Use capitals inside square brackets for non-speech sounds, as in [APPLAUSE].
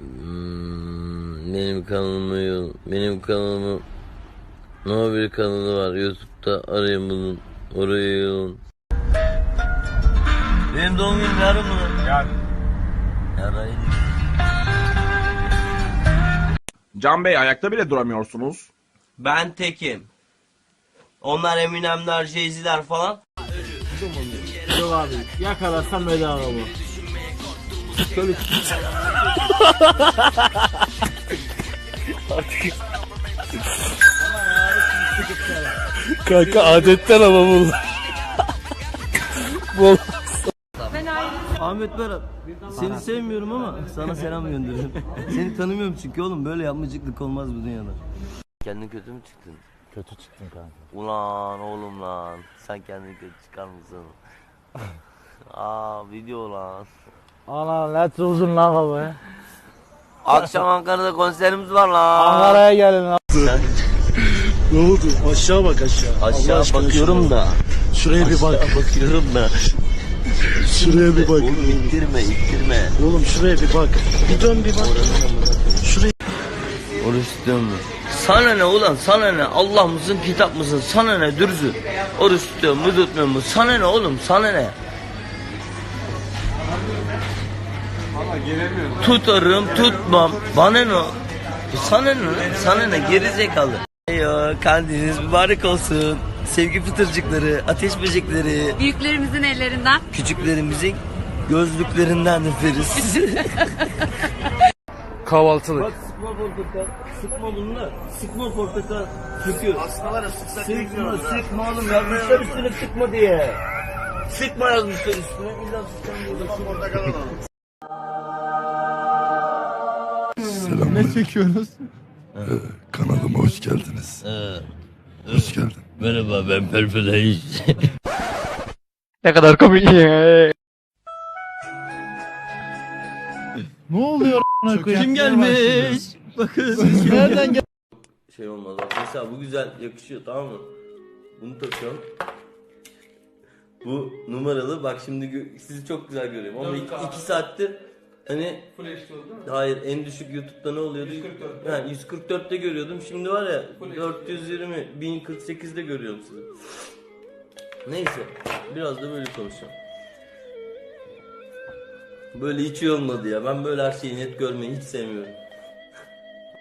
Hmm, benim kanalımı benim kanalımı No bir kanalı var YouTube'da arayın bulun oraya yolun. Benim doğum günüm yarın mı? Yarın. Yarın. Can Bey ayakta bile duramıyorsunuz. Ben tekim. Onlar Eminemler, Jay-Z'ler falan. Yok abi yakalarsam bedava bu. [LAUGHS] Kanka adetten ama bu. bu. Ahmet Berat, seni sevmiyorum ama sana selam gönderiyorum. seni tanımıyorum çünkü oğlum böyle yapmacıklık olmaz bu dünyada. Kendin kötü mü çıktın? Kötü çıktın kanka. Ulan oğlum lan. Sen kendini kötü çıkar mısın? [LAUGHS] Aa video lan. Ana net uzun lan baba. Akşam Ankara'da konserimiz var lan. Ankara'ya gelin lan. Ne oldu? Aşağı bak aşağı. Aşağı aşkına bakıyorum da. Şuraya bir bak. Aşağı bakıyorum da. Şuraya bir bak. Oğlum ittirme ittirme. Oğlum şuraya bir bak. Bir dön bir bak. Şuraya. Oruç tutuyor mu? Sana ne ulan sana ne? Allah mısın kitap mısın? Sana ne dürzü? Oruç tutuyor mu tutmuyor mu? Sana ne oğlum sana ne? Tutarım tutmam. Bana ne? Sana ne? Sana ne? Geri zekalı. Eyo kandiliniz mübarek olsun. Sevgi pıtırcıkları, ateş böcekleri, Büyüklerimizin ellerinden. küçüklerimizin gözlüklerinden öperiz. [LAUGHS] Kahvaltılık. Bak sıkma portakal, sıkma bunu da, sıkma portakal, var ya sıksak Sıkma, sıkma oğlum yazmışlar üstüne sıkma diye. Sıkma yazmışlar üstüne, illa sıkacağım diye. Sıkma portakal Ne çekiyorsunuz? Kanalıma hoş geldiniz. Hoş geldin. Merhaba ben Perpedeyiz. [LAUGHS] Ne kadar komik ya. ne oluyor a**ına koyayım? Kim gelmiş? Bakın. Nereden gel? şey olmaz. Mesela bu güzel yakışıyor tamam mı? Bunu takıyorum. Bu numaralı. Bak şimdi sizi çok güzel görüyorum ama iki, iki saattir hani Hayır en düşük YouTube'da ne oluyordu? 144'te. Yani 144'te görüyordum. Şimdi var ya 420 1048'de görüyorum sizi. Neyse biraz da böyle konuşacağım. Böyle hiç iyi olmadı ya. Ben böyle her şeyi net görmeyi hiç sevmiyorum.